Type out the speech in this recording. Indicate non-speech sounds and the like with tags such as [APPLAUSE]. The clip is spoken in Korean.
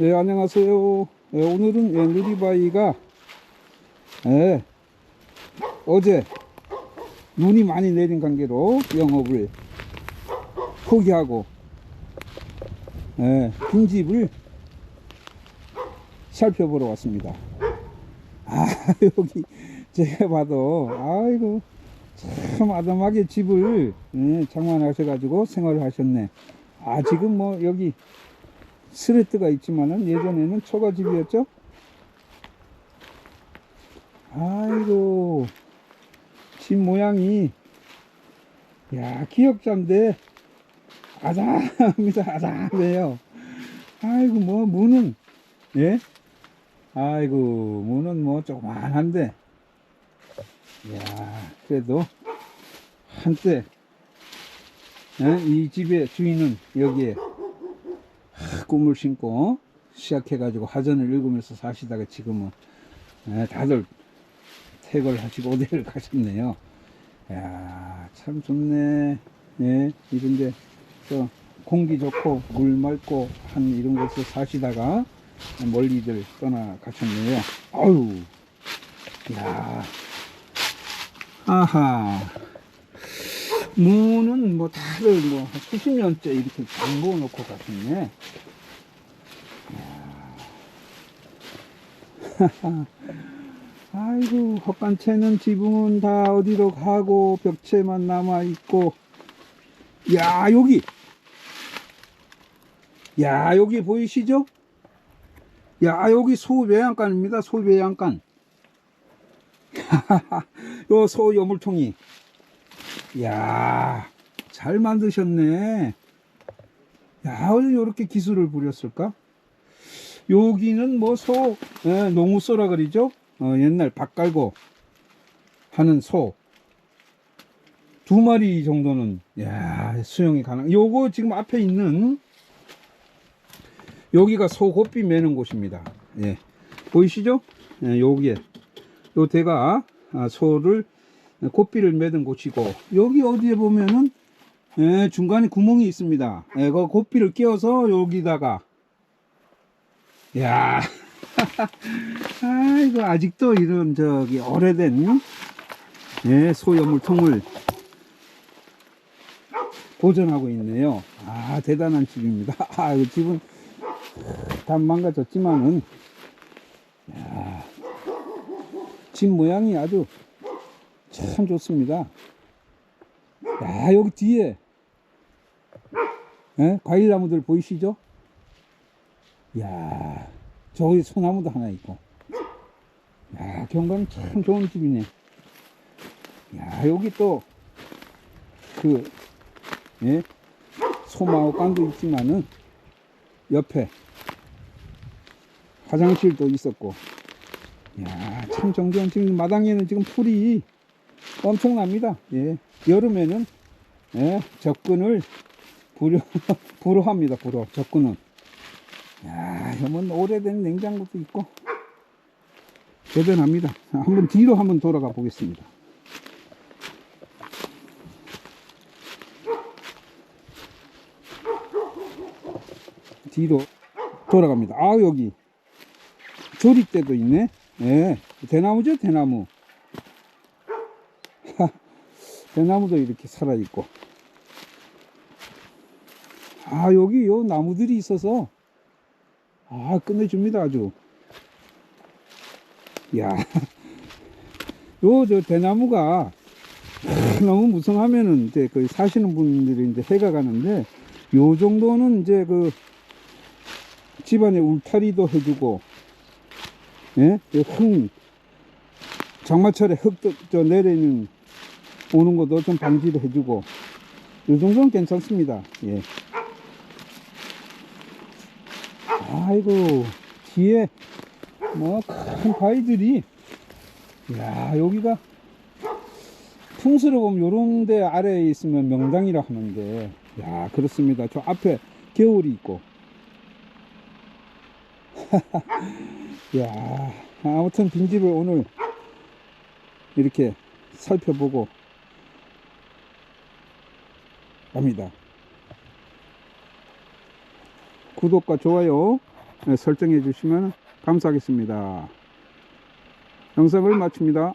네, 안녕하세요. 네, 오늘은 예, 누리바이가 예, 어제 눈이 많이 내린 관계로 영업을 포기하고 예, 빈집을 살펴보러 왔습니다. 아, [LAUGHS] 여기 제가 봐도 아이고 참 아담하게 집을 예, 장만하셔가지고 생활을 하셨네. 아 지금 뭐 여기 스레트가 있지만은 예전에는 초가집이었죠. 아이고 집 모양이 야 기역자인데 아담합니다 아담해요. 아이고 뭐 문은 예 아이고 문은 뭐 조그만한데 야 그래도 한때 예, 이 집의 주인은 여기에 하, 꿈을 신고 시작해가지고 하전을 읽으면서 사시다가 지금은 예, 다들 퇴거를 하시고 어디를 [LAUGHS] 가셨네요. 야, 참 좋네. 예, 이런데 저 공기 좋고 물 맑고 한 이런 곳에 사시다가 멀리들 떠나 가셨네요. 아유, 야, 아하. 문은 뭐 다들 뭐 수십 년째 이렇게 잠궈 놓고 가셨네. [LAUGHS] 아이고 헛간채는 지붕은 다 어디로 가고 벽체만 남아 있고. 야 여기. 야 여기 보이시죠? 야 여기 소외양간입니다. 소외양간. [LAUGHS] 요 소여물통이 야, 잘 만드셨네. 야, 왜 이렇게 기술을 부렸을까? 여기는 뭐 소, 예, 농우소라 그러죠? 어, 옛날 밥 깔고 하는 소. 두 마리 정도는, 야, 수영이 가능. 요거 지금 앞에 있는, 여기가 소 고삐 매는 곳입니다. 예. 보이시죠? 예, 여기에. 요 대가 아, 소를 고삐를 매든 곳이고 여기 어디에 보면은 예, 중간에 구멍이 있습니다. 예, 그 고삐를 끼워서 여기다가 야, [LAUGHS] 아이고 아직도 이런 저기 오래된 예, 소염물통을 보존하고 있네요. 아 대단한 집입니다. [LAUGHS] 아, 이 집은 다 망가졌지만은 야, 집 모양이 아주 참 좋습니다. 야, 여기 뒤에, 예? 과일나무들 보이시죠? 야, 저기 소나무도 하나 있고. 야, 경관 참 좋은 집이네. 야, 여기 또, 그, 예? 소마호깡도 있지만은, 옆에, 화장실도 있었고. 야, 참 정겨운 지금 마당에는 지금 풀이 엄청납니다. 예. 여름에는 예, 접근을 불효, [LAUGHS] 불허합니다. 불허. 접근은. 야, 이건 오래된 냉장고도 있고 대단합니다. 자, 한번 뒤로 한번 돌아가 보겠습니다. 뒤로 돌아갑니다. 아, 여기 조립대도 있네. 예. 대나무죠, 대나무. 대나무도 이렇게 살아있고. 아, 여기 요 나무들이 있어서, 아, 끝내줍니다, 아주. 야 [LAUGHS] 요, 저 대나무가 [LAUGHS] 너무 무성하면은 이제 그 사시는 분들이 이제 해가 가는데, 요 정도는 이제 그 집안에 울타리도 해주고, 예? 흙, 장마철에 흙도 저 내리는 오는 것도 좀 방지도 해주고 이 정도는 괜찮습니다. 예. 아이고 뒤에 뭐큰 바위들이 야 여기가 풍수를 보면 요런 데 아래에 있으면 명당이라 하는데 야 그렇습니다. 저 앞에 겨울이 있고 [LAUGHS] 야 아무튼 빈집을 오늘 이렇게 살펴보고 갑니다. 구독과 좋아요 예, 설정해 주시면 감사하겠습니다. 영상을 마칩니다.